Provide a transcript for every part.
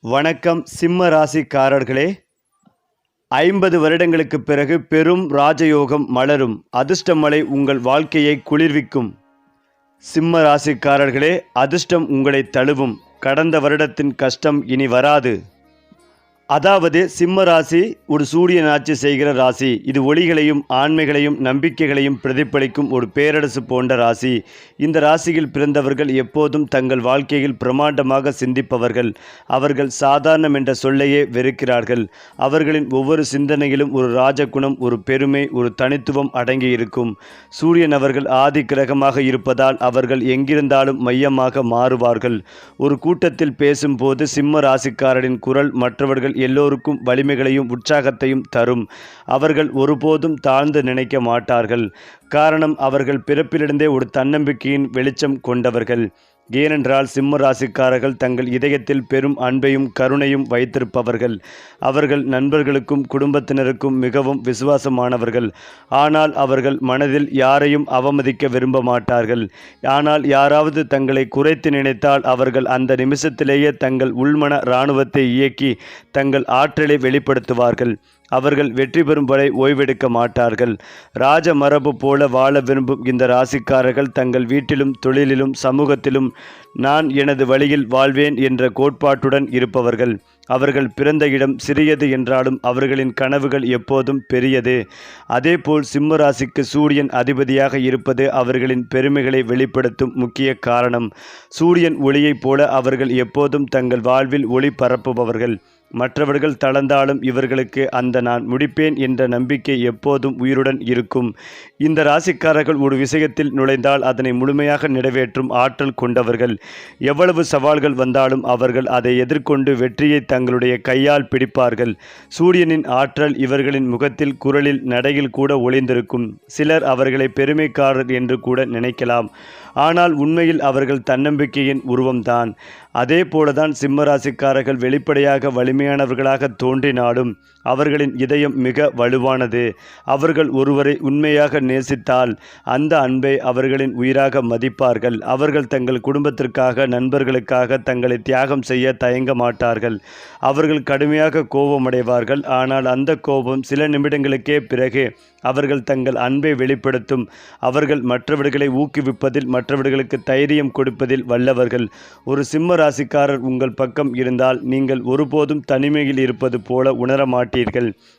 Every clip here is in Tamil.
வணக்கம் சிம்ம ராசிக்காரர்களே. ஐம்பது வருடங்களுக்கு பிறகு பெரும் ராஜயோகம் மலரும். அதிர்ஷ்டமலை உங்கள் வாழ்க்கையை குளிர்விக்கும். சிம்ம ராசிக்காரர்களே அதிர்ஷ்டம் உங்களை தழுவும். கடந்த வருடத்தின் கஷ்டம் இனி வராது. அதாவது சிம்ம ராசி ஒரு சூரியன் ஆட்சி செய்கிற ராசி. இது ஒளிகளையும் ஆண்மைகளையும் நம்பிக்கைகளையும் பிரதிபலிக்கும் ஒரு பேரரசு போன்ற ராசி. இந்த ராசியில் பிறந்தவர்கள் எப்போதும் தங்கள் வாழ்க்கையில் பிரமாண்டமாக சிந்திப்பவர்கள். அவர்கள் சாதாரணம் என்ற சொல்லையே வெறுக்கிறார்கள். அவர்களின் ஒவ்வொரு சிந்தனையிலும் ஒரு ராஜகுணம் ஒரு பெருமை ஒரு தனித்துவம் அடங்கி இருக்கும். சூரியன் அவர்கள் ஆதி கிரகமாக இருப்பதால் அவர்கள் எங்கிருந்தாலும் மையமாக மாறுவார்கள். ஒரு கூட்டத்தில் பேசும்போது சிம்ம ராசிக்காரரின் குரல் மற்றவர்கள் எல்லோருக்கும் வலிமைகளையும் உற்சாகத்தையும் தரும். அவர்கள் ஒருபோதும் தாழ்ந்து நினைக்க மாட்டார்கள். காரணம் அவர்கள் பிறப்பிலிருந்தே ஒரு தன்னம்பிக்கையின் வெளிச்சம் கொண்டவர்கள். ஏனென்றால் சிம்ம ராசிக்காரர்கள் தங்கள் இதயத்தில் பெரும் அன்பையும் கருணையும் வைத்திருப்பவர்கள். அவர்கள் நண்பர்களுக்கும் குடும்பத்தினருக்கும் மிகவும் விசுவாசமானவர்கள். ஆனால் அவர்கள் மனதில் யாரையும் அவமதிக்க விரும்ப மாட்டார்கள். ஆனால் யாராவது தங்களை குறைத்து நினைத்தால் அவர்கள் அந்த நிமிஷத்திலேயே தங்கள் உள்மன இராணுவத்தை இயக்கி தங்கள் ஆற்றலை வெளிப்படுத்துவார்கள். அவர்கள் வெற்றி பெறும் வரை ஓய்வெடுக்க மாட்டார்கள். ராஜ மரபு போல வாழ விரும்பும் இந்த ராசிக்காரர்கள் தங்கள் வீட்டிலும் தொழிலிலும் சமூகத்திலும் நான் எனது வழியில் வாழ்வேன் என்ற கோட்பாட்டுடன் இருப்பவர்கள். அவர்கள் பிறந்த இடம் சிறியது என்றாலும் அவர்களின் கனவுகள் எப்போதும் பெரியது. அதேபோல் சிம்ம ராசிக்கு சூரியன் அதிபதியாக இருப்பது அவர்களின் பெருமைகளை வெளிப்படுத்தும் முக்கிய காரணம். சூரியன் ஒளியைப் போல அவர்கள் எப்போதும் தங்கள் வாழ்வில் ஒளி பரப்புபவர்கள். மற்றவர்கள் தளர்ந்தாலும் இவர்களுக்கு அந்த நான் முடிப்பேன் என்ற நம்பிக்கை எப்போதும் உயிருடன் இருக்கும். இந்த ராசிக்காரர்கள் ஒரு விஷயத்தில் நுழைந்தால் அதனை முழுமையாக நிறைவேற்றும் ஆற்றல் கொண்டவர்கள். எவ்வளவு சவால்கள் வந்தாலும் அவர்கள் அதை எதிர்கொண்டு வெற்றியை தங்களுடைய கையால் பிடிப்பார்கள். சூரியனின் ஆற்றல் இவர்களின் முகத்தில் குரலில் நடையில் கூட ஒளிந்திருக்கும். சிலர் அவர்களை பெருமைக்காரர் என்று கூட நினைக்கலாம். ஆனால் உண்மையில் அவர்கள் தன்னம்பிக்கையின் உருவம்தான். அதே போலதான் சிம்மராசிக்காரர்கள் வெளிப்படையாக வலிமையானவர்களாக தோன்றினாலும் அவர்களின் இதயம் மிக வலுவானது. அவர்கள் ஒருவரை உண்மையாக நேசித்தால் அந்த அன்பை அவர்களின் உயிராக மதிப்பார்கள். அவர்கள் தங்கள் குடும்பத்திற்காக நண்பர்களுக்காக தங்களை தியாகம் செய்ய தயங்க மாட்டார்கள். அவர்கள் கடுமையாக கோபமடைவார்கள். ஆனால் அந்த கோபம் சில நிமிடங்களுக்கே பிறகு அவர்கள் தங்கள் அன்பை வெளிப்படுத்தும். அவர்கள் மற்றவர்களை ஊக்குவிப்பதில் மற்றவர்களுக்கு தைரியம் கொடுப்பதில் வல்லவர்கள். ஒரு சிம்ம ராசிக்காரர் உங்கள் பக்கம் இருந்தால் நீங்கள் ஒருபோதும் தனிமையில் இருப்பது போல உணர மாட்டீர்கள்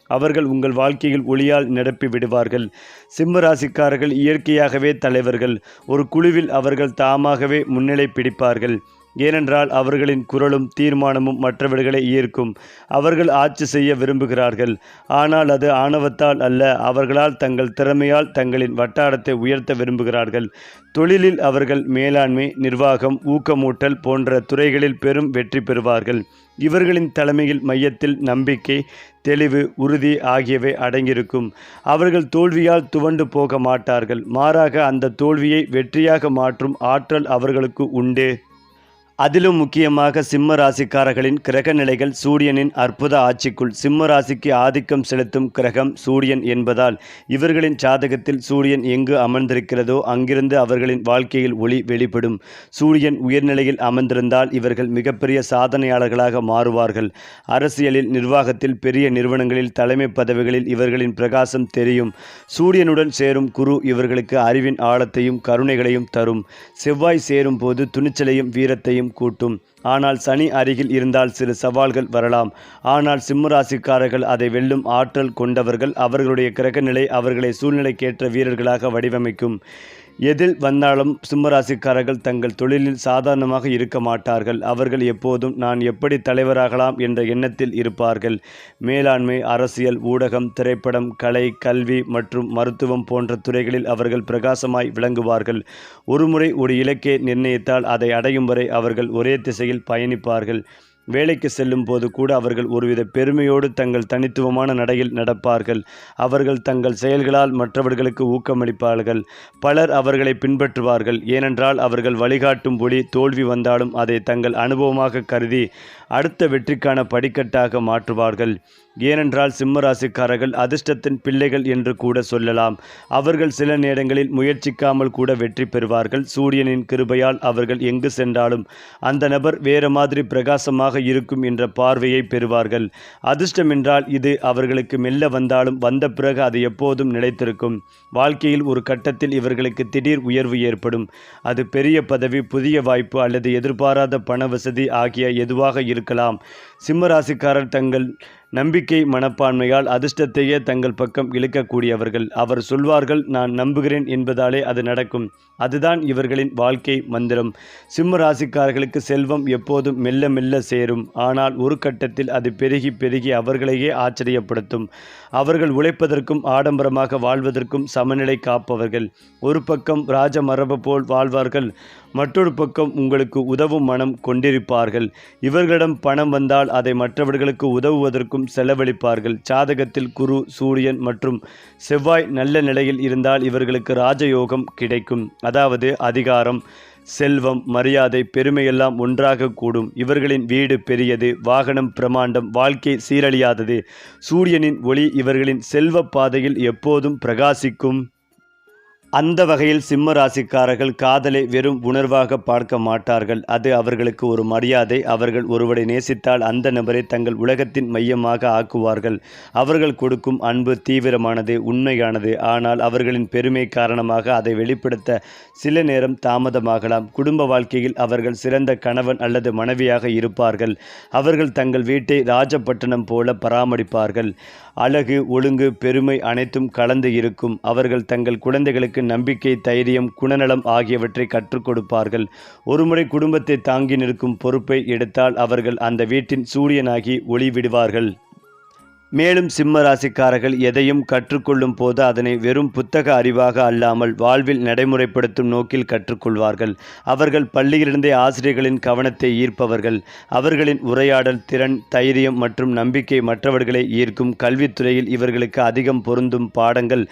அவர்கள் உங்கள் வாழ்க்கையில் ஒளியால் நிரப்பி விடுவார்கள். சிம்ம ராசிக்காரர்கள் இயற்கையாகவே தலைவர்கள். ஒரு குழுவில் அவர்கள் தாமாகவே முன்னிலை பிடிப்பார்கள். ஏனென்றால் அவர்களின் குரலும் தீர்மானமும் மற்றவர்களை ஈர்க்கும். அவர்கள் ஆட்சி செய்ய விரும்புகிறார்கள். ஆனால் அது ஆணவத்தால் அல்ல. அவர்களால் தங்கள் திறமையால் தங்களின் வட்டாரத்தை உயர்த்த விரும்புகிறார்கள். தொழிலில் அவர்கள் மேலாண்மை நிர்வாகம் ஊக்கமூட்டல் போன்ற துறைகளில் பெரும் வெற்றி பெறுவார்கள். இவர்களின் தலைமையில் மையத்தில் நம்பிக்கை தெளிவு உறுதி ஆகியவை அடங்கியிருக்கும். அவர்கள் தோல்வியால் துவண்டு போக மாட்டார்கள். மாறாக அந்த தோல்வியை வெற்றியாக மாற்றும் ஆற்றல் அவர்களுக்கு உண்டு. அதிலும் முக்கியமாக சிம்ம ராசிக்காரர்களின் கிரக நிலைகள் சூரியனின் அற்புத ஆட்சிக்குள் சிம்ம ராசிக்கு ஆதிக்கம் செலுத்தும் கிரகம் சூரியன் என்பதால் இவர்களின் ஜாதகத்தில் சூரியன் எங்கு அமர்ந்திருக்கிறதோ அங்கிருந்து அவர்களின் வாழ்க்கையில் ஒளி வெளிப்படும். சூரியன் உயர்நிலையில் அமர்ந்திருந்தால் இவர்கள் மிகப்பெரிய சாதனையாளர்களாக மாறுவார்கள். அரசியலில் நிர்வாகத்தில் பெரிய நிறுவனங்களில் தலைமை பதவிகளில் இவர்களின் பிரகாசம் தெரியும். சூரியனுடன் சேரும் குரு இவர்களுக்கு அறிவின் ஆழத்தையும் கருணைகளையும் தரும். செவ்வாய் சேரும் போது துணிச்சலையும் வீரத்தையும் கூட்டும். ஆனால் சனி அருகில் இருந்தால் சில சவால்கள் வரலாம். ஆனால் சிம்மராசிக்காரர்கள் அதை வெல்லும் ஆற்றல் கொண்டவர்கள். அவர்களுடைய கிரகநிலை அவர்களை சூழ்நிலைக்கேற்ற வீரர்களாக வடிவமைக்கும். எதில் வந்தாலும் சிம்மராசிக்காரர்கள் தங்கள் தொழிலில் சாதாரணமாக இருக்க மாட்டார்கள். அவர்கள் எப்போதும் நான் எப்படி தலைவராகலாம் என்ற எண்ணத்தில் இருப்பார்கள். மேலாண்மை அரசியல் ஊடகம் திரைப்படம் கலை கல்வி மற்றும் மருத்துவம் போன்ற துறைகளில் அவர்கள் பிரகாசமாய் விளங்குவார்கள். ஒருமுறை ஒரு இலக்கை நிர்ணயித்தால் அதை அடையும் வரை அவர்கள் ஒரே திசையில் பயணிப்பார்கள். வேலைக்கு செல்லும் போது கூட அவர்கள் ஒருவித பெருமையோடு தங்கள் தனித்துவமான நடையில் நடப்பார்கள். அவர்கள் தங்கள் செயல்களால் மற்றவர்களுக்கு ஊக்கமளிப்பார்கள். பலர் அவர்களை பின்பற்றுவார்கள். ஏனென்றால் அவர்கள் வழிகாட்டும் பொழி தோல்வி வந்தாலும் அதை தங்கள் அனுபவமாக கருதி அடுத்த வெற்றிக்கான படிக்கட்டாக மாற்றுவார்கள். ஏனென்றால் சிம்மராசிக்காரர்கள் அதிர்ஷ்டத்தின் பிள்ளைகள் என்று கூட சொல்லலாம். அவர்கள் சில நேரங்களில் முயற்சிக்காமல் கூட வெற்றி பெறுவார்கள். சூரியனின் கிருபையால் அவர்கள் எங்கு சென்றாலும் அந்த நபர் வேறு மாதிரி பிரகாசமாக இருக்கும் என்ற பார்வையை பெறுவார்கள். அதிர்ஷ்டம் என்றால் இது அவர்களுக்கு மெல்ல வந்தாலும் வந்த பிறகு அது எப்போதும் நிலைத்திருக்கும். வாழ்க்கையில் ஒரு கட்டத்தில் இவர்களுக்கு திடீர் உயர்வு ஏற்படும். அது பெரிய பதவி புதிய வாய்ப்பு அல்லது எதிர்பாராத பண வசதி ஆகிய எதுவாக இருக்கலாம். சிம்மராசிக்காரர் தங்கள் நம்பிக்கை மனப்பான்மையால் அதிர்ஷ்டத்தையே தங்கள் பக்கம் இழுக்கக்கூடியவர்கள். அவர் சொல்வார்கள் நான் நம்புகிறேன் என்பதாலே அது நடக்கும். அதுதான் இவர்களின் வாழ்க்கை மந்திரம். சிம்ம ராசிக்காரர்களுக்கு செல்வம் எப்போதும் மெல்ல மெல்ல சேரும். ஆனால் ஒரு கட்டத்தில் அது பெருகி பெருகி அவர்களையே ஆச்சரியப்படுத்தும். அவர்கள் உழைப்பதற்கும் ஆடம்பரமாக வாழ்வதற்கும் சமநிலை காப்பவர்கள். ஒரு பக்கம் ராஜ மரபு போல் வாழ்வார்கள். மற்றொரு பக்கம் உங்களுக்கு உதவும் மனம் கொண்டிருப்பார்கள். இவர்களிடம் பணம் வந்தால் அதை மற்றவர்களுக்கு உதவுவதற்கும் செலவழிப்பார்கள். சாதகத்தில் குரு சூரியன் மற்றும் செவ்வாய் நல்ல நிலையில் இருந்தால் இவர்களுக்கு ராஜயோகம் கிடைக்கும். அதாவது அதிகாரம் செல்வம் மரியாதை பெருமையெல்லாம் ஒன்றாக கூடும். இவர்களின் வீடு பெரியது வாகனம் பிரமாண்டம் வாழ்க்கை சீரழியாதது. சூரியனின் ஒளி இவர்களின் செல்வ பாதையில் எப்போதும் பிரகாசிக்கும். அந்த வகையில் சிம்ம ராசிக்காரர்கள் காதலை வெறும் உணர்வாக பார்க்க மாட்டார்கள். அது அவர்களுக்கு ஒரு மரியாதை. அவர்கள் ஒருவரை நேசித்தால் அந்த நபரை தங்கள் உலகத்தின் மையமாக ஆக்குவார்கள். அவர்கள் கொடுக்கும் அன்பு தீவிரமானது உண்மையானது. ஆனால் அவர்களின் பெருமை காரணமாக அதை வெளிப்படுத்த சில நேரம் தாமதமாகலாம். குடும்ப வாழ்க்கையில் அவர்கள் சிறந்த கணவன் அல்லது மனைவியாக இருப்பார்கள். அவர்கள் தங்கள் வீட்டை ராஜபட்டணம் போல பராமரிப்பார்கள். அழகு ஒழுங்கு பெருமை அனைத்தும் கலந்து இருக்கும். அவர்கள் தங்கள் குழந்தைகளுக்கு நம்பிக்கை தைரியம் குணநலம் ஆகியவற்றை கற்றுக் கொடுப்பார்கள். ஒருமுறை குடும்பத்தை தாங்கி நிற்கும் பொறுப்பை எடுத்தால் அவர்கள் அந்த வீட்டின் சூரியனாகி ஒளி விடுவார்கள் மேலும் சிம்ம ராசிக்காரர்கள் எதையும் கற்றுக்கொள்ளும் போது அதனை வெறும் புத்தக அறிவாக அல்லாமல் வாழ்வில் நடைமுறைப்படுத்தும் நோக்கில் கற்றுக்கொள்வார்கள். அவர்கள் பள்ளியிலிருந்தே ஆசிரியர்களின் கவனத்தை ஈர்ப்பவர்கள். அவர்களின் உரையாடல் திறன் தைரியம் மற்றும் நம்பிக்கை மற்றவர்களை ஈர்க்கும் கல்வித்துறையில் இவர்களுக்கு அதிகம் பொருந்தும் பாடங்கள்.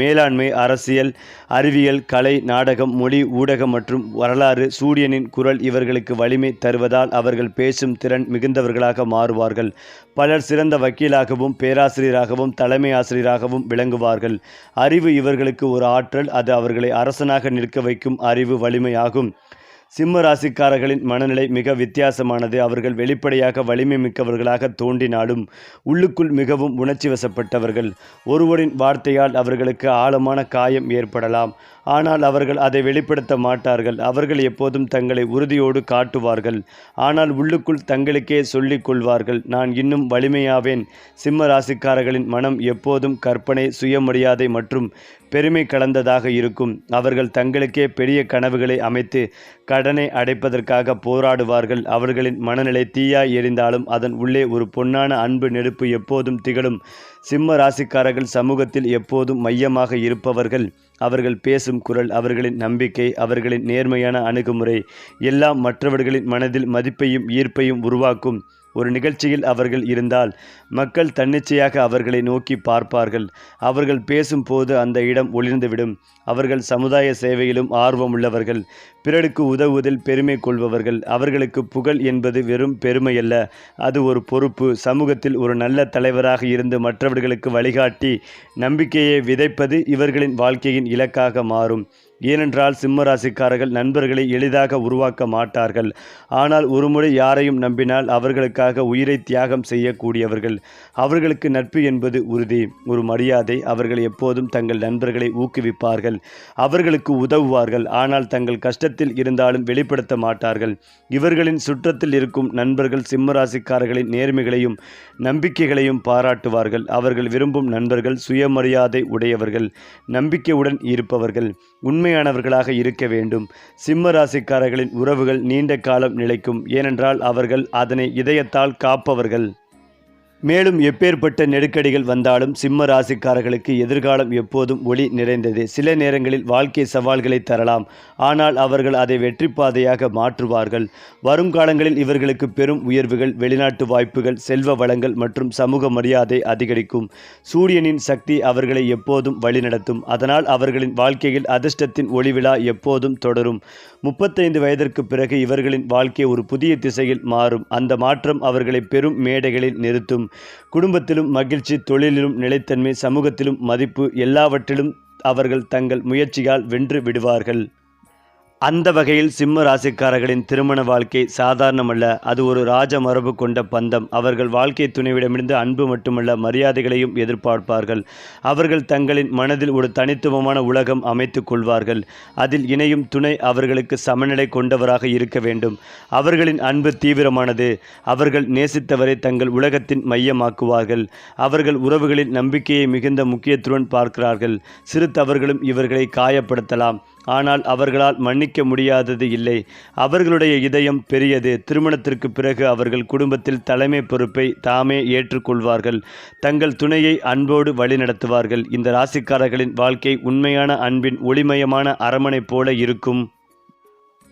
மேலாண்மை அரசியல் அறிவியல் கலை நாடகம் மொழி ஊடகம் மற்றும் வரலாறு சூரியனின் குரல் இவர்களுக்கு வலிமை தருவதால் அவர்கள் பேசும் திறன் மிகுந்தவர்களாக மாறுவார்கள். பலர் சிறந்த வக்கீலாகவும் பேராசிரியராகவும் தலைமை ஆசிரியராகவும் விளங்குவார்கள். அறிவு இவர்களுக்கு ஒரு ஆற்றல் அது அவர்களை அரசனாக நிற்க வைக்கும் அறிவு வலிமையாகும். சிம்ம ராசிக்காரர்களின் மனநிலை மிக வித்தியாசமானது. அவர்கள் வெளிப்படையாக வலிமை மிக்கவர்களாக தோன்றினாலும் உள்ளுக்குள் மிகவும் உணர்ச்சி வசப்பட்டவர்கள். ஒருவரின் வார்த்தையால் அவர்களுக்கு ஆழமான காயம் ஏற்படலாம். ஆனால் அவர்கள் அதை வெளிப்படுத்த மாட்டார்கள். அவர்கள் எப்போதும் தங்களை உறுதியோடு காட்டுவார்கள். ஆனால் உள்ளுக்குள் தங்களுக்கே சொல்லிக் கொள்வார்கள் நான் இன்னும் வலிமையாவேன். சிம்ம ராசிக்காரர்களின் மனம் எப்போதும் கற்பனை சுயமரியாதை மற்றும் பெருமை கலந்ததாக இருக்கும். அவர்கள் தங்களுக்கே பெரிய கனவுகளை அமைத்து கடனை அடைப்பதற்காக போராடுவார்கள். அவர்களின் மனநிலை தீயாய் எரிந்தாலும் அதன் உள்ளே ஒரு பொன்னான அன்பு நெருப்பு எப்போதும் திகழும். சிம்ம ராசிக்காரர்கள் சமூகத்தில் எப்போதும் மையமாக இருப்பவர்கள். அவர்கள் பேசும் குரல் அவர்களின் நம்பிக்கை அவர்களின் நேர்மையான அணுகுமுறை எல்லாம் மற்றவர்களின் மனதில் மதிப்பையும் ஈர்ப்பையும் உருவாக்கும். ஒரு நிகழ்ச்சியில் அவர்கள் இருந்தால் மக்கள் தன்னிச்சையாக அவர்களை நோக்கி பார்ப்பார்கள். அவர்கள் பேசும்போது அந்த இடம் ஒளிர்ந்துவிடும். அவர்கள் சமுதாய சேவையிலும் ஆர்வம் உள்ளவர்கள் பிறருக்கு உதவுவதில் பெருமை கொள்பவர்கள். அவர்களுக்கு புகழ் என்பது வெறும் பெருமையல்ல. அது ஒரு பொறுப்பு. சமூகத்தில் ஒரு நல்ல தலைவராக இருந்து மற்றவர்களுக்கு வழிகாட்டி நம்பிக்கையை விதைப்பது இவர்களின் வாழ்க்கையின் இலக்காக மாறும். ஏனென்றால் சிம்ம ராசிக்காரர்கள் நண்பர்களை எளிதாக உருவாக்க மாட்டார்கள். ஆனால் ஒருமுறை யாரையும் நம்பினால் அவர்களுக்காக உயிரை தியாகம் செய்யக்கூடியவர்கள். அவர்களுக்கு நட்பு என்பது உறுதி. ஒரு மரியாதை அவர்கள் எப்போதும் தங்கள் நண்பர்களை ஊக்குவிப்பார்கள். அவர்களுக்கு உதவுவார்கள். ஆனால் தங்கள் கஷ்டத்தில் இருந்தாலும் வெளிப்படுத்த மாட்டார்கள். இவர்களின் சுற்றத்தில் இருக்கும் நண்பர்கள் சிம்ம ராசிக்காரர்களின் நேர்மைகளையும் நம்பிக்கைகளையும் பாராட்டுவார்கள். அவர்கள் விரும்பும் நண்பர்கள் சுயமரியாதை உடையவர்கள். நம்பிக்கையுடன் இருப்பவர்கள். உண்மையானவர்களாக இருக்க வேண்டும். சிம்ம ராசிக்காரர்களின் உறவுகள் நீண்ட காலம் நிலைக்கும் ஏனென்றால் அவர்கள் அதனை இதயத்தால் காப்பவர்கள். மேலும் எப்பேற்பட்ட நெருக்கடிகள் வந்தாலும் சிம்ம ராசிக்காரர்களுக்கு எதிர்காலம் எப்போதும் ஒளி நிறைந்தது. சில நேரங்களில் வாழ்க்கை சவால்களை தரலாம். ஆனால் அவர்கள் அதை வெற்றி பாதையாக மாற்றுவார்கள். வருங்காலங்களில் இவர்களுக்கு பெரும் உயர்வுகள் வெளிநாட்டு வாய்ப்புகள் செல்வ வளங்கள் மற்றும் சமூக மரியாதை அதிகரிக்கும். சூரியனின் சக்தி அவர்களை எப்போதும் வழிநடத்தும். அதனால் அவர்களின் வாழ்க்கையில் அதிர்ஷ்டத்தின் ஒளிவிழா எப்போதும் தொடரும். முப்பத்தைந்து வயதிற்கு பிறகு இவர்களின் வாழ்க்கை ஒரு புதிய திசையில் மாறும். அந்த மாற்றம் அவர்களை பெரும் மேடைகளில் நிறுத்தும். குடும்பத்திலும் மகிழ்ச்சி தொழிலிலும் நிலைத்தன்மை சமூகத்திலும் மதிப்பு எல்லாவற்றிலும் அவர்கள் தங்கள் முயற்சியால் வென்று விடுவார்கள். அந்த வகையில் சிம்ம ராசிக்காரர்களின் திருமண வாழ்க்கை சாதாரணமல்ல. அது ஒரு ராஜ மரபு கொண்ட பந்தம். அவர்கள் வாழ்க்கை துணைவிடமிருந்து அன்பு மட்டுமல்ல மரியாதைகளையும் எதிர்பார்ப்பார்கள். அவர்கள் தங்களின் மனதில் ஒரு தனித்துவமான உலகம் அமைத்துக் கொள்வார்கள். அதில் இணையும் துணை அவர்களுக்கு சமநிலை கொண்டவராக இருக்க வேண்டும். அவர்களின் அன்பு தீவிரமானது. அவர்கள் நேசித்தவரை தங்கள் உலகத்தின் மையமாக்குவார்கள். அவர்கள் உறவுகளின் நம்பிக்கையை மிகுந்த முக்கியத்துடன் பார்க்கிறார்கள். சிறு தவறுகளும் இவர்களை காயப்படுத்தலாம். ஆனால் அவர்களால் மன்னிக்க முடியாதது இல்லை. அவர்களுடைய இதயம் பெரியது. திருமணத்திற்கு பிறகு அவர்கள் குடும்பத்தில் தலைமை பொறுப்பை தாமே ஏற்றுக்கொள்வார்கள். தங்கள் துணையை அன்போடு வழிநடத்துவார்கள். இந்த ராசிக்காரர்களின் வாழ்க்கை உண்மையான அன்பின் ஒளிமயமான அரமனை போல இருக்கும்.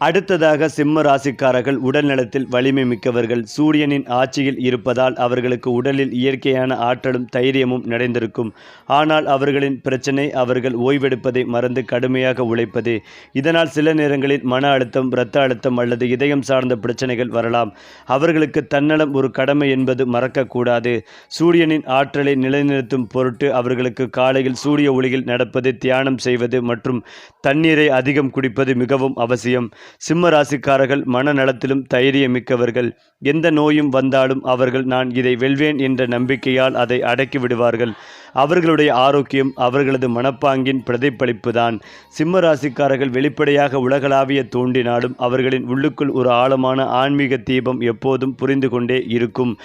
அடுத்ததாக சிம்ம ராசிக்காரர்கள் உடல் நலத்தில் வலிமை மிக்கவர்கள். சூரியனின் ஆட்சியில் இருப்பதால் அவர்களுக்கு உடலில் இயற்கையான ஆற்றலும் தைரியமும் நிறைந்திருக்கும். ஆனால் அவர்களின் பிரச்சனை அவர்கள் ஓய்வெடுப்பதை மறந்து கடுமையாக உழைப்பது. இதனால் சில நேரங்களில் மன அழுத்தம் இரத்த அழுத்தம் அல்லது இதயம் சார்ந்த பிரச்சனைகள் வரலாம். அவர்களுக்கு தன்னலம் ஒரு கடமை என்பது மறக்கக்கூடாது. சூரியனின் ஆற்றலை நிலைநிறுத்தும் பொருட்டு அவர்களுக்கு காலையில் சூரிய ஒளியில் நடப்பது தியானம் செய்வது மற்றும் தண்ணீரை அதிகம் குடிப்பது மிகவும் அவசியம். சிம்ம ராசிக்காரர்கள் மனநலத்திலும் தைரியமிக்கவர்கள். எந்த நோயும் வந்தாலும் அவர்கள் நான் இதை வெல்வேன் என்ற நம்பிக்கையால் அதை அடக்கி விடுவார்கள். அவர்களுடைய ஆரோக்கியம் அவர்களது மனப்பாங்கின் பிரதிபலிப்புதான். சிம்ம ராசிக்காரர்கள் வெளிப்படையாக உலகளாவிய தோன்றினாலும் அவர்களின் உள்ளுக்குள் ஒரு ஆழமான ஆன்மீக தீபம் எப்போதும் புரிந்து கொண்டே இருக்கும்.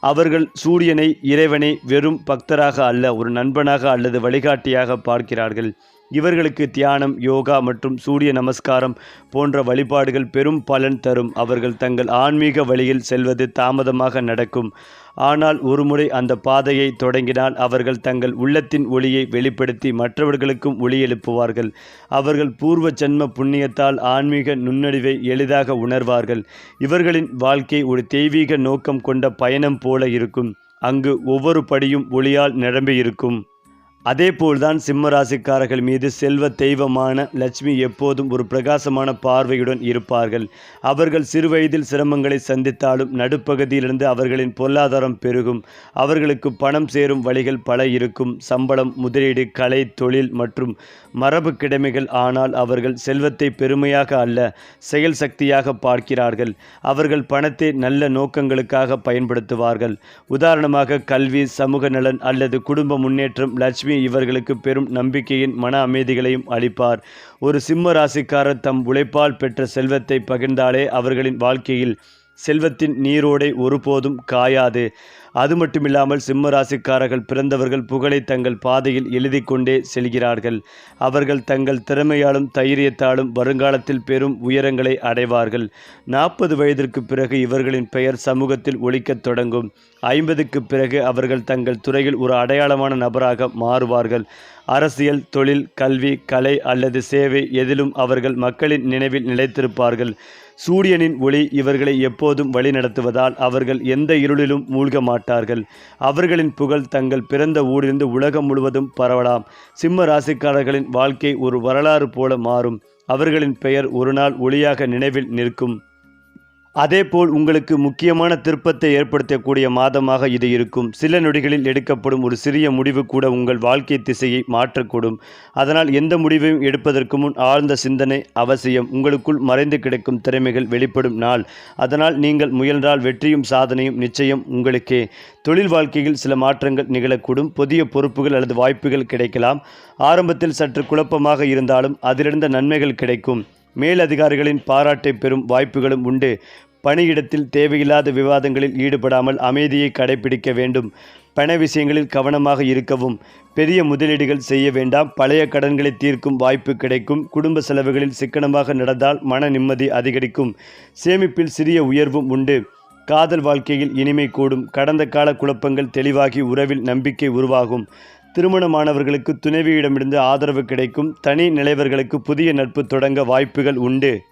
அவர்கள் சூரியனை இறைவனை வெறும் பக்தராக அல்ல ஒரு நண்பனாக அல்லது வழிகாட்டியாக பார்க்கிறார்கள். இவர்களுக்கு தியானம் யோகா மற்றும் சூரிய நமஸ்காரம் போன்ற வழிபாடுகள் பெரும் பலன் தரும். அவர்கள் தங்கள் ஆன்மீக வழியில் செல்வது தாமதமாக நடக்கும். ஆனால் ஒருமுறை அந்த பாதையை தொடங்கினால் அவர்கள் தங்கள் உள்ளத்தின் ஒளியை வெளிப்படுத்தி மற்றவர்களுக்கும் ஒளி எழுப்புவார்கள். அவர்கள் பூர்வ ஜென்ம புண்ணியத்தால் ஆன்மீக நுண்ணறிவை எளிதாக உணர்வார்கள். இவர்களின் வாழ்க்கை ஒரு தெய்வீக நோக்கம் கொண்ட பயணம் போல இருக்கும். அங்கு ஒவ்வொரு படியும் ஒளியால் நிரம்பியிருக்கும். அதேபோல்தான் சிம்மராசிக்காரர்கள் மீது செல்வ தெய்வமான லட்சுமி எப்போதும் ஒரு பிரகாசமான பார்வையுடன் இருப்பார்கள். அவர்கள் சிறுவயதில் சிரமங்களை சந்தித்தாலும் நடுப்பகுதியிலிருந்து அவர்களின் பொருளாதாரம் பெருகும். அவர்களுக்கு பணம் சேரும் வழிகள் பல இருக்கும். சம்பளம் முதலீடு கலை தொழில் மற்றும் மரபு கிடமைகள் ஆனால் அவர்கள் செல்வத்தை பெருமையாக அல்ல செயல் சக்தியாக பார்க்கிறார்கள். அவர்கள் பணத்தை நல்ல நோக்கங்களுக்காக பயன்படுத்துவார்கள். உதாரணமாக கல்வி சமூக நலன் அல்லது குடும்ப முன்னேற்றம் லட்சுமி இவர்களுக்கு பெரும் நம்பிக்கையின் மன அமைதிகளையும் அளிப்பார். ஒரு சிம்ம ராசிக்காரர் தம் உழைப்பால் பெற்ற செல்வத்தை பகிர்ந்தாலே அவர்களின் வாழ்க்கையில் செல்வத்தின் நீரோடை ஒருபோதும் காயாது. அது மட்டுமில்லாமல் சிம்ம ராசிக்காரர்கள் பிறந்தவர்கள் புகழை தங்கள் பாதையில் எழுதி கொண்டே செல்கிறார்கள். அவர்கள் தங்கள் திறமையாலும் தைரியத்தாலும் வருங்காலத்தில் பெரும் உயரங்களை அடைவார்கள். நாற்பது வயதிற்கு பிறகு இவர்களின் பெயர் சமூகத்தில் ஒழிக்கத் தொடங்கும். ஐம்பதுக்கு பிறகு அவர்கள் தங்கள் துறையில் ஒரு அடையாளமான நபராக மாறுவார்கள். அரசியல் தொழில் கல்வி கலை அல்லது சேவை எதிலும் அவர்கள் மக்களின் நினைவில் நிலைத்திருப்பார்கள். சூரியனின் ஒளி இவர்களை எப்போதும் வழிநடத்துவதால் அவர்கள் எந்த இருளிலும் மூழ்க மாட்டார்கள். அவர்களின் புகழ் தங்கள் பிறந்த ஊரிலிருந்து உலகம் முழுவதும் பரவலாம். சிம்ம ராசிக்காரர்களின் வாழ்க்கை ஒரு வரலாறு போல மாறும். அவர்களின் பெயர் ஒரு நாள் ஒளியாக நினைவில் நிற்கும். அதேபோல் உங்களுக்கு முக்கியமான திருப்பத்தை ஏற்படுத்தக்கூடிய மாதமாக இது இருக்கும். சில நொடிகளில் எடுக்கப்படும் ஒரு சிறிய முடிவு கூட உங்கள் வாழ்க்கை திசையை மாற்றக்கூடும். அதனால் எந்த முடிவையும் எடுப்பதற்கு முன் ஆழ்ந்த சிந்தனை அவசியம். உங்களுக்குள் மறைந்து கிடக்கும் திறமைகள் வெளிப்படும் நாள். அதனால் நீங்கள் முயன்றால் வெற்றியும் சாதனையும் நிச்சயம் உங்களுக்கே. தொழில் வாழ்க்கையில் சில மாற்றங்கள் நிகழக்கூடும். புதிய பொறுப்புகள் அல்லது வாய்ப்புகள் கிடைக்கலாம். ஆரம்பத்தில் சற்று குழப்பமாக இருந்தாலும் அதிலிருந்த நன்மைகள் கிடைக்கும். மேலதிகாரிகளின் பாராட்டை பெறும் வாய்ப்புகளும் உண்டு. பணியிடத்தில் தேவையில்லாத விவாதங்களில் ஈடுபடாமல் அமைதியை கடைபிடிக்க வேண்டும். பண விஷயங்களில் கவனமாக இருக்கவும். பெரிய முதலீடுகள் செய்ய வேண்டாம். பழைய கடன்களை தீர்க்கும் வாய்ப்பு கிடைக்கும். குடும்ப செலவுகளில் சிக்கனமாக நடந்தால் மன நிம்மதி அதிகரிக்கும். சேமிப்பில் சிறிய உயர்வும் உண்டு. காதல் வாழ்க்கையில் இனிமை கூடும். கடந்த கால குழப்பங்கள் தெளிவாகி உறவில் நம்பிக்கை உருவாகும். திருமணமானவர்களுக்கு துணைவியிடமிருந்து ஆதரவு கிடைக்கும் தனி நிலைவர்களுக்கு புதிய நட்பு தொடங்க வாய்ப்புகள் உண்டு.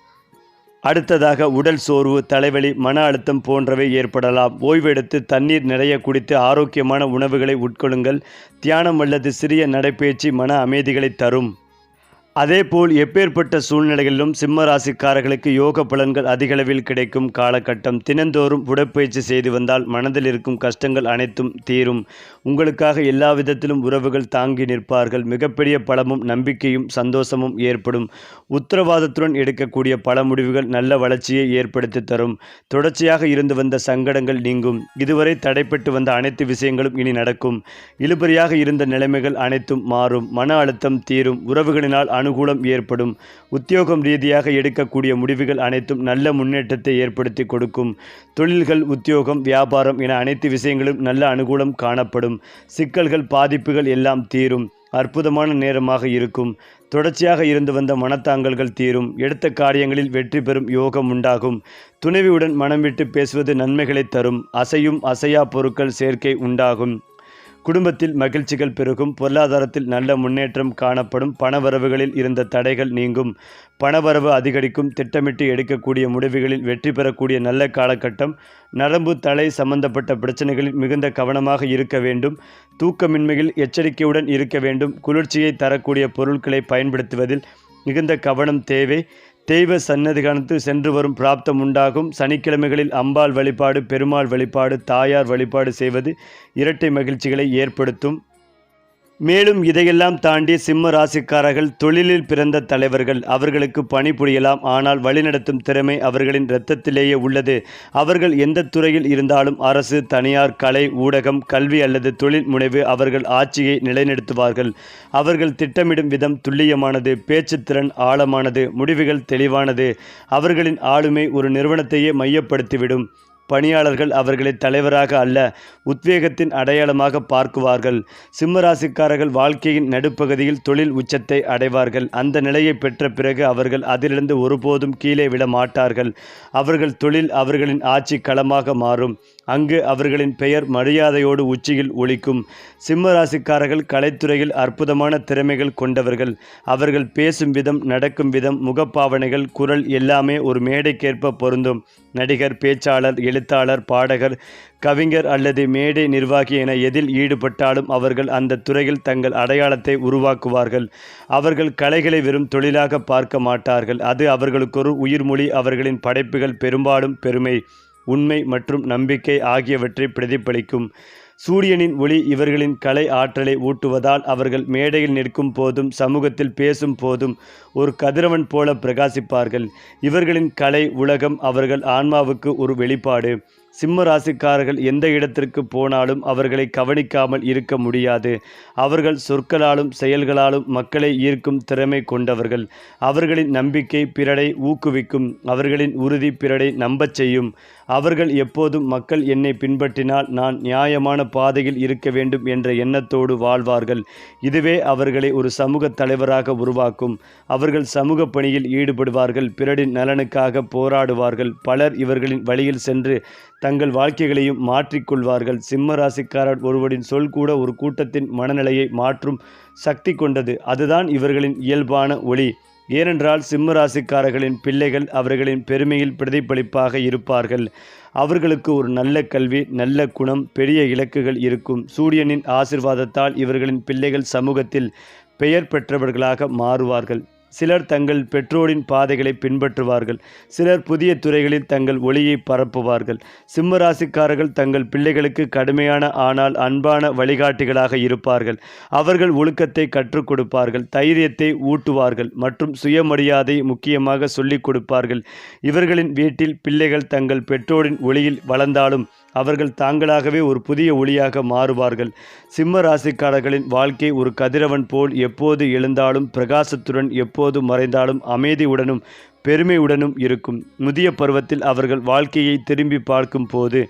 அடுத்ததாக உடல் சோர்வு தலைவலி மன அழுத்தம் போன்றவை ஏற்படலாம். ஓய்வெடுத்து தண்ணீர் நிறைய குடித்து ஆரோக்கியமான உணவுகளை உட்கொள்ளுங்கள். தியானம் அல்லது சிறிய நடைப்பயிற்சி மன அமைதிகளை தரும். அதேபோல் எப்பேற்பட்ட சூழ்நிலைகளிலும் சிம்ம ராசிக்காரர்களுக்கு யோக பலன்கள் அதிகளவில் கிடைக்கும் காலகட்டம். தினந்தோறும் உடற்பயிற்சி செய்து வந்தால் மனதில் இருக்கும் கஷ்டங்கள் அனைத்தும் தீரும். உங்களுக்காக எல்லா விதத்திலும் உறவுகள் தாங்கி நிற்பார்கள். மிகப்பெரிய பலமும் நம்பிக்கையும் சந்தோஷமும் ஏற்படும். உத்தரவாதத்துடன் எடுக்கக்கூடிய பல முடிவுகள் நல்ல வளர்ச்சியை ஏற்படுத்தி தரும். தொடர்ச்சியாக இருந்து வந்த சங்கடங்கள் நீங்கும். இதுவரை தடைப்பட்டு வந்த அனைத்து விஷயங்களும் இனி நடக்கும். இழுபறியாக இருந்த நிலைமைகள் அனைத்தும் மாறும். மன அழுத்தம் தீரும். உறவுகளினால் அனுகூலம் ஏற்படும். உத்தியோகம் ரீதியாக எடுக்கக்கூடிய முடிவுகள் அனைத்தும் நல்ல முன்னேற்றத்தை ஏற்படுத்தி கொடுக்கும். தொழில்கள் உத்தியோகம் வியாபாரம் என அனைத்து விஷயங்களும் நல்ல அனுகூலம் காணப்படும். சிக்கல்கள் பாதிப்புகள் எல்லாம் தீரும். அற்புதமான நேரமாக இருக்கும். தொடர்ச்சியாக இருந்து வந்த மனத்தாங்கல்கள் தீரும். எடுத்த காரியங்களில் வெற்றி பெறும் யோகம் உண்டாகும். துணைவியுடன் மனம் விட்டு பேசுவது நன்மைகளை தரும். அசையும் அசையா பொருட்கள் சேர்க்கை உண்டாகும். குடும்பத்தில் மகிழ்ச்சிகள் பெருகும் பொருளாதாரத்தில் நல்ல முன்னேற்றம் காணப்படும் பணவரவுகளில் இருந்த தடைகள் நீங்கும். பணவரவு அதிகரிக்கும் திட்டமிட்டு எடுக்கக்கூடிய முடிவுகளில் வெற்றி பெறக்கூடிய நல்ல காலகட்டம். நரம்பு தலை சம்பந்தப்பட்ட பிரச்சனைகளில் மிகுந்த கவனமாக இருக்க வேண்டும். தூக்கமின்மையில் எச்சரிக்கையுடன் இருக்க வேண்டும். குளிர்ச்சியை தரக்கூடிய பொருட்களை பயன்படுத்துவதில் மிகுந்த கவனம் தேவை. தெய்வ சன்னதிகானத்து சென்று வரும் பிராப்தம் உண்டாகும். சனிக்கிழமைகளில் அம்பாள் வழிபாடு பெருமாள் வழிபாடு தாயார் வழிபாடு செய்வது இரட்டை மகிழ்ச்சிகளை ஏற்படுத்தும். மேலும் இதையெல்லாம் தாண்டி சிம்ம ராசிக்காரர்கள் தொழிலில் பிறந்த தலைவர்கள் அவர்களுக்கு பணிபுரியலாம். ஆனால் வழிநடத்தும் திறமை அவர்களின் இரத்தத்திலேயே உள்ளது. அவர்கள் எந்த துறையில் இருந்தாலும் அரசு தனியார் கலை ஊடகம் கல்வி அல்லது தொழில் முனைவு அவர்கள் ஆட்சியை நிலைநிறுத்துவார்கள். அவர்கள் திட்டமிடும் விதம் துல்லியமானது பேச்சுத்திறன் ஆழமானது முடிவுகள் தெளிவானது. அவர்களின் ஆளுமை ஒரு நிறுவனத்தையே மையப்படுத்திவிடும். பணியாளர்கள் அவர்களை தலைவராக அல்ல உத்வேகத்தின் அடையாளமாக பார்க்குவார்கள். சிம்மராசிக்காரர்கள் வாழ்க்கையின் நடுப்பகுதியில் தொழில் உச்சத்தை அடைவார்கள். அந்த நிலையை பெற்ற பிறகு அவர்கள் அதிலிருந்து ஒருபோதும் கீழே விட மாட்டார்கள். அவர்கள் தொழில் அவர்களின் ஆட்சி களமாக மாறும். அங்கு அவர்களின் பெயர் மரியாதையோடு உச்சியில் ஒழிக்கும் சிம்மராசிக்காரர்கள் கலைத்துறையில் அற்புதமான திறமைகள் கொண்டவர்கள். அவர்கள் பேசும் விதம் நடக்கும் விதம் முகப்பாவனைகள் குரல் எல்லாமே ஒரு மேடைக்கேற்ப பொருந்தும். நடிகர் பேச்சாளர் எழுத்தாளர் பாடகர் கவிஞர் அல்லது மேடை நிர்வாகி என எதில் ஈடுபட்டாலும் அவர்கள் அந்த துறையில் தங்கள் அடையாளத்தை உருவாக்குவார்கள். அவர்கள் கலைகளை வெறும் தொழிலாக பார்க்க மாட்டார்கள். அது அவர்களுக்கொரு உயிர்மொழி. அவர்களின் படைப்புகள் பெரும்பாலும் பெருமை உண்மை மற்றும் நம்பிக்கை ஆகியவற்றை பிரதிபலிக்கும். சூரியனின் ஒளி இவர்களின் கலை ஆற்றலை ஊட்டுவதால் அவர்கள் மேடையில் நிற்கும் போதும் சமூகத்தில் பேசும் போதும் ஒரு கதிரவன் போல பிரகாசிப்பார்கள். இவர்களின் கலை உலகம் அவர்கள் ஆன்மாவுக்கு ஒரு வெளிப்பாடு. சிம்ம ராசிக்காரர்கள் எந்த இடத்திற்கு போனாலும் அவர்களை கவனிக்காமல் இருக்க முடியாது. அவர்கள் சொற்களாலும் செயல்களாலும் மக்களை ஈர்க்கும் திறமை கொண்டவர்கள். அவர்களின் நம்பிக்கை பிறரை ஊக்குவிக்கும். அவர்களின் உறுதி பிறரை நம்பச் செய்யும். அவர்கள் எப்போதும் மக்கள் என்னை பின்பற்றினால் நான் நியாயமான பாதையில் இருக்க வேண்டும் என்ற எண்ணத்தோடு வாழ்வார்கள். இதுவே அவர்களை ஒரு சமூக தலைவராக உருவாக்கும். அவர்கள் சமூக பணியில் ஈடுபடுவார்கள் பிறரின் நலனுக்காக போராடுவார்கள். பலர் இவர்களின் வழியில் சென்று தங்கள் வாழ்க்கைகளையும் மாற்றிக்கொள்வார்கள் சிம்ம ராசிக்காரர் ஒருவரின் சொல் கூட ஒரு கூட்டத்தின் மனநிலையை மாற்றும் சக்தி கொண்டது. அதுதான் இவர்களின் இயல்பான ஒளி. ஏனென்றால் சிம்ம ராசிக்காரர்களின் பிள்ளைகள் அவர்களின் பெருமையில் பிரதிபலிப்பாக இருப்பார்கள். அவர்களுக்கு ஒரு நல்ல கல்வி நல்ல குணம் பெரிய இலக்குகள் இருக்கும். சூரியனின் ஆசிர்வாதத்தால் இவர்களின் பிள்ளைகள் சமூகத்தில் பெயர் பெற்றவர்களாக மாறுவார்கள். சிலர் தங்கள் பெற்றோரின் பாதைகளை பின்பற்றுவார்கள். சிலர் புதிய துறைகளில் தங்கள் ஒளியை பரப்புவார்கள். சிம்மராசிக்காரர்கள் தங்கள் பிள்ளைகளுக்கு கடுமையான ஆனால் அன்பான வழிகாட்டிகளாக இருப்பார்கள். அவர்கள் ஒழுக்கத்தை கற்றுக் கொடுப்பார்கள். தைரியத்தை ஊட்டுவார்கள் மற்றும் சுயமரியாதை முக்கியமாக சொல்லிக் கொடுப்பார்கள். இவர்களின் வீட்டில் பிள்ளைகள் தங்கள் பெற்றோரின் ஒளியில் வளர்ந்தாலும் அவர்கள் தாங்களாகவே ஒரு புதிய ஒளியாக மாறுவார்கள். சிம்ம ராசிக்காரர்களின் வாழ்க்கை ஒரு கதிரவன் போல் எப்போது எழுந்தாலும் பிரகாசத்துடன் எப்போது மறைந்தாலும் அமைதியுடனும் பெருமையுடனும் இருக்கும். முதிய பருவத்தில் அவர்கள் வாழ்க்கையை திரும்பி பார்க்கும் போது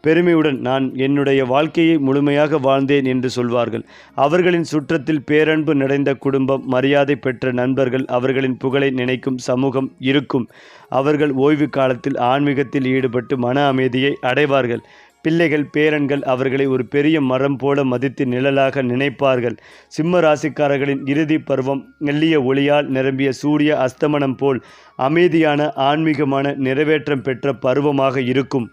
பெருமையுடன் நான் என்னுடைய வாழ்க்கையை முழுமையாக வாழ்ந்தேன் என்று சொல்வார்கள். அவர்களின் சுற்றத்தில் பேரன்பு நிறைந்த குடும்பம் மரியாதை பெற்ற நண்பர்கள் அவர்களின் புகழை நினைக்கும் சமூகம் இருக்கும். அவர்கள் ஓய்வு காலத்தில் ஆன்மீகத்தில் ஈடுபட்டு மன அமைதியை அடைவார்கள். பிள்ளைகள் பேரன்கள் அவர்களை ஒரு பெரிய மரம் போல மதித்து நிழலாக நினைப்பார்கள். சிம்ம ராசிக்காரர்களின் இறுதி பருவம் மெல்லிய ஒளியால் நிரம்பிய சூரிய அஸ்தமனம் போல் அமைதியான ஆன்மீகமான நிறைவேற்றம் பெற்ற பருவமாக இருக்கும்.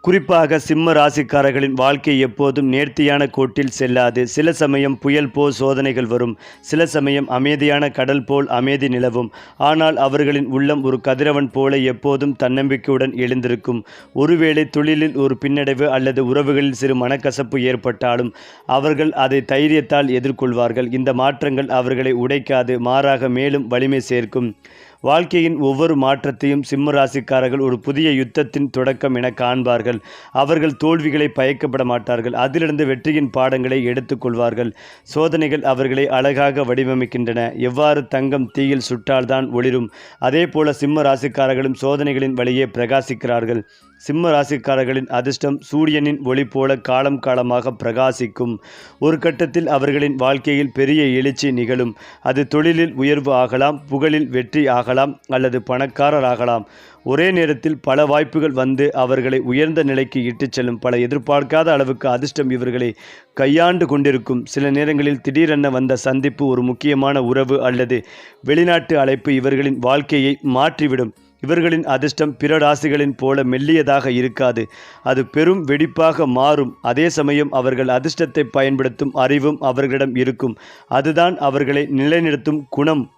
குறிப்பாக சிம்ம ராசிக்காரர்களின் வாழ்க்கை எப்போதும் நேர்த்தியான கோட்டில் செல்லாது. சில சமயம் புயல் போல் சோதனைகள் வரும். சில சமயம் அமைதியான கடல் போல் அமைதி நிலவும். ஆனால் அவர்களின் உள்ளம் ஒரு கதிரவன் போல எப்போதும் தன்னம்பிக்கையுடன் எழுந்திருக்கும். ஒருவேளை தொழிலில் ஒரு பின்னடைவு அல்லது உறவுகளில் சிறு மனக்கசப்பு ஏற்பட்டாலும் அவர்கள் அதை தைரியத்தால் எதிர்கொள்வார்கள். இந்த மாற்றங்கள் அவர்களை உடைக்காது. மாறாக மேலும் வலிமை சேர்க்கும். வாழ்க்கையின் ஒவ்வொரு மாற்றத்தையும் சிம்ம ராசிக்காரர்கள் ஒரு புதிய யுத்தத்தின் தொடக்கம் என காண்பார்கள். அவர்கள் தோல்விகளை பயக்கப்பட மாட்டார்கள். அதிலிருந்து வெற்றியின் பாடங்களை எடுத்துக்கொள்வார்கள் சோதனைகள் அவர்களை அழகாக வடிவமைக்கின்றன. எவ்வாறு தங்கம் தீயில் சுட்டால்தான் ஒளிரும். அதே போல சிம்ம ராசிக்காரர்களும் சோதனைகளின் வழியே பிரகாசிக்கிறார்கள். சிம்ம ராசிக்காரர்களின் அதிர்ஷ்டம் சூரியனின் ஒளி போல காலம் காலமாக பிரகாசிக்கும். ஒரு கட்டத்தில் அவர்களின் வாழ்க்கையில் பெரிய எழுச்சி நிகழும். அது தொழிலில் உயர்வு ஆகலாம் புகழில் வெற்றி ஆகலாம் அல்லது பணக்காரர் ஆகலாம். ஒரே நேரத்தில் பல வாய்ப்புகள் வந்து அவர்களை உயர்ந்த நிலைக்கு இட்டுச் செல்லும். பல எதிர்பார்க்காத அளவுக்கு அதிர்ஷ்டம் இவர்களை கையாண்டு கொண்டிருக்கும். சில நேரங்களில் திடீரென வந்த சந்திப்பு ஒரு முக்கியமான உறவு அல்லது வெளிநாட்டு அழைப்பு இவர்களின் வாழ்க்கையை மாற்றிவிடும். இவர்களின் அதிர்ஷ்டம் பிற ராசிகளின் போல மெல்லியதாக இருக்காது. அது பெரும் வெடிப்பாக மாறும். அதே சமயம் அவர்கள் அதிர்ஷ்டத்தை பயன்படுத்தும் அறிவும் அவர்களிடம் இருக்கும். அதுதான் அவர்களை நிலைநிறுத்தும் குணம்.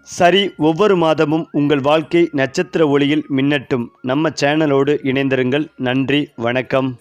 சரி ஒவ்வொரு மாதமும் உங்கள் வாழ்க்கை நட்சத்திர ஒளியில் மின்னட்டும். நம்ம சேனலோடு இணைந்திருங்கள். நன்றி வணக்கம்.